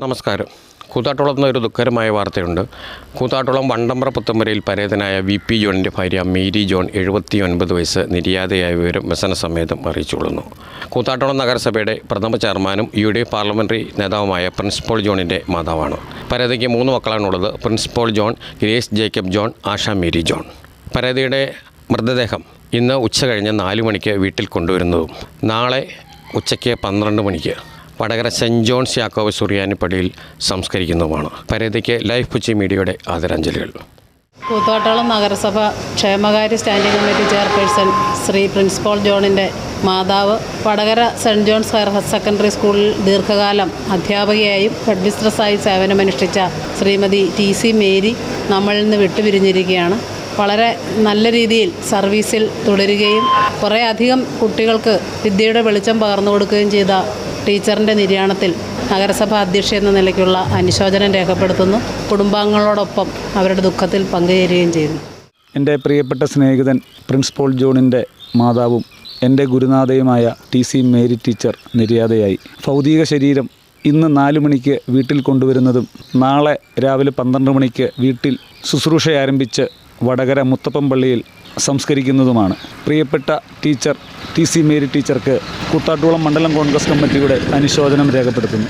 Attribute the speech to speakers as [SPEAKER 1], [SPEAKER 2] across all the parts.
[SPEAKER 1] നമസ്കാരം. കൂത്താട്ടുളത്ത് ഒരു ദുഃഖകരമായ വാർത്തയുണ്ട്. കൂത്താട്ടുളം വണ്ടമ്പ്ര പുത്തമ്പരയിൽ പരേതനായ വി പി ജോണിന്റെ ഭാര്യ മേരി ജോൺ എഴുപത്തി ഒൻപത് വയസ്സ് നിര്യാതയായ വിവരം വ്യസനസമേതം അറിയിച്ചുകൊള്ളുന്നു. കൂത്താട്ടുളം നഗരസഭയുടെ പ്രഥമ ചെയർമാനും യു ഡി എഫ് പാർലമെന്ററി നേതാവുമായ പ്രിൻസിപ്പോൾ ജോണിന്റെ മാതാവാണ്. പരേതയ്ക്ക് മൂന്ന് മക്കളാണുള്ളത്. Principal John Grace Jacob John Asha Mary John. പരേതയുടെ മൃതദേഹം ഇന്ന് ഉച്ച കഴിഞ്ഞ് നാല് മണിക്ക് വീട്ടിൽ കൊണ്ടുവരുന്നതും നാളെ ഉച്ചയ്ക്ക് പന്ത്രണ്ട് മണിക്ക് വടകര സെന്റ് ജോൺസ് യാക്കോബ് സുറിയാനിപ്പടിയിൽ സംസ്കരിക്കുന്നതുമാണ്. പരേതയ്ക്ക് ലൈഫ് പുച്ചി മീഡിയയുടെ ആദരാഞ്ജലികൾ.
[SPEAKER 2] കൂത്തോട്ടാളം നഗരസഭ ക്ഷേമകാര്യ standing committee chairperson Shri principal ജോണിന്റെ മാതാവ് Vadakara saint John's higher secondary സ്കൂളിൽ ദീർഘകാലം അധ്യാപകയായും ഹെഡ് മിസ്ട്രസ്സായി സേവനമനുഷ്ഠിച്ച ശ്രീമതി ടി സി മേരി നമ്മളിൽ നിന്ന് വിട്ടുപിരിഞ്ഞിരിക്കുകയാണ്. വളരെ നല്ല രീതിയിൽ സർവീസിൽ തുടരുകയും കുറേ അധികം കുട്ടികൾക്ക് വിദ്യയുടെ വെളിച്ചം പകർന്നു കൊടുക്കുകയും ചെയ്ത ടീച്ചറിന്റെ നിര്യാണത്തിൽ നഗരസഭാ അധ്യക്ഷ എന്ന നിലയ്ക്കുള്ള അനുശോചനം രേഖപ്പെടുത്തുന്നു. കുടുംബാംഗങ്ങളോടൊപ്പം അവരുടെ ദുഃഖത്തിൽ പങ്കുചേരുകയും ചെയ്യുന്നു.
[SPEAKER 3] എന്റെ പ്രിയപ്പെട്ട സ്നേഹിതൻ പ്രിൻസിപ്പൽ ജോണിന്റെ മാതാവും എന്റെ ഗുരുനാഥയുമായ ടി സി മേരി ടീച്ചർ നിര്യാതയായി. ഭൗതിക ശരീരം ഇന്ന് നാല് മണിക്ക് വീട്ടിൽ കൊണ്ടുവരുന്നതും നാളെ രാവിലെ പന്ത്രണ്ട് മണിക്ക് വീട്ടിൽ ശുശ്രൂഷ ആരംഭിച്ച് വടകര മുത്തപ്പം പള്ളിയിൽ സംസ്കരിക്കുന്നതുമാണ്. പ്രിയപ്പെട്ട ടീച്ചർ ടി സി മേരി ടീച്ചർക്ക് കൂത്താട്ടുകുളം മണ്ഡലം കോൺഗ്രസ് കമ്മിറ്റിയുടെ അനുശോചനം രേഖപ്പെടുത്തുന്നു.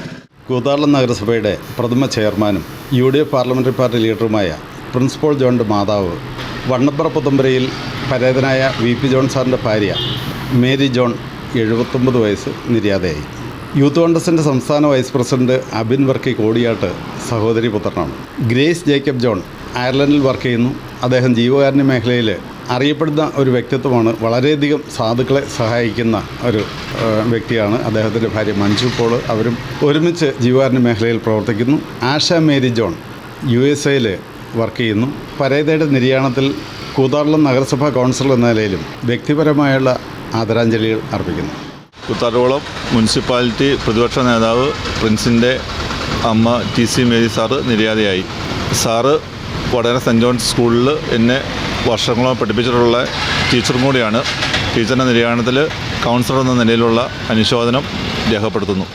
[SPEAKER 4] കൂത്താട്ടുളം നഗരസഭയുടെ പ്രഥമ ചെയർമാനും U D F parliamentary party ലീഡറുമായ principal ജോണിന്റെ മാതാവ് വണ്ണപ്പുറ പുത്തമ്പരയിൽ പരേതനായ വി പി ജോൺ സാറിന്റെ ഭാര്യ മേരി ജോൺ എഴുപത്തൊമ്പത് വയസ്സ് നിര്യാതയായി. യൂത്ത് കോൺഗ്രസിന്റെ സംസ്ഥാന വൈസ് പ്രസിഡന്റ് അബിൻ വർക്കി കോടിയാട്ട് സഹോദരി പുത്രനാണ്. ഗ്രേസ് ജേക്കബ് ജോൺ അയർലൻഡിൽ വർക്ക് ചെയ്യുന്നു. അദ്ദേഹം ജീവകാരുണ്യ മേഖലയിൽ അറിയപ്പെടുന്ന ഒരു വ്യക്തിത്വമാണ്. വളരെയധികം സാധുക്കളെ സഹായിക്കുന്ന ഒരു വ്യക്തിയാണ് അദ്ദേഹത്തിന്റെ ഭാര്യ മഞ്ജു പോൾ അവരും ഒരുമിച്ച് ജീവകാരുണ്യ മേഖലയിൽ പ്രവർത്തിക്കുന്നു. Asha Mary John U S എയിൽ വർക്ക് ചെയ്യുന്നു. പരേതയുടെ നിര്യാണത്തിൽ കൂത്താറുളം നഗരസഭാ കൗൺസിലർ എന്ന നിലയിലും വ്യക്തിപരമായുള്ള ആദരാഞ്ജലികൾ അർപ്പിക്കുന്നു.
[SPEAKER 5] കുത്താട്ടോളം മുനിസിപ്പാലിറ്റി പ്രതിപക്ഷ നേതാവ് പ്രിൻസിന്റെ അമ്മ ടി സി മേരി സാറ് നിര്യാതയായി. സാറ് വടകര സെന്റ് ജോൺസ് സ്കൂളിൽ എന്നെ വർഷങ്ങളോളം പഠിപ്പിച്ചിട്ടുള്ള ടീച്ചറും കൂടിയാണ്. ടീച്ചറിന്റെ നിര്യാണത്തിൽ കൗൺസിലർ എന്ന നിലയിലുള്ള അനുശോചനം രേഖപ്പെടുത്തുന്നു.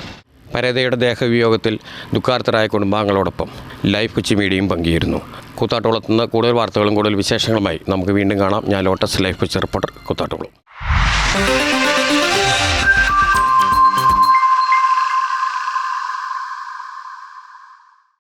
[SPEAKER 1] പരേതയുടെ ദേഹവിയോഗത്തിൽ ദുഃഖാർത്ഥരായ കുടുംബാംഗങ്ങളോടൊപ്പം ലൈഫ് കൊച്ചി മീഡിയയും പങ്കുചേരുന്നു. കൂത്താട്ടുകുളത്ത് നിന്ന് കൂടുതൽ വാർത്തകളും കൂടുതൽ വിശേഷങ്ങളുമായി നമുക്ക് വീണ്ടും കാണാം. ഞാൻ lotus life Kochi reporter Koothattukulam.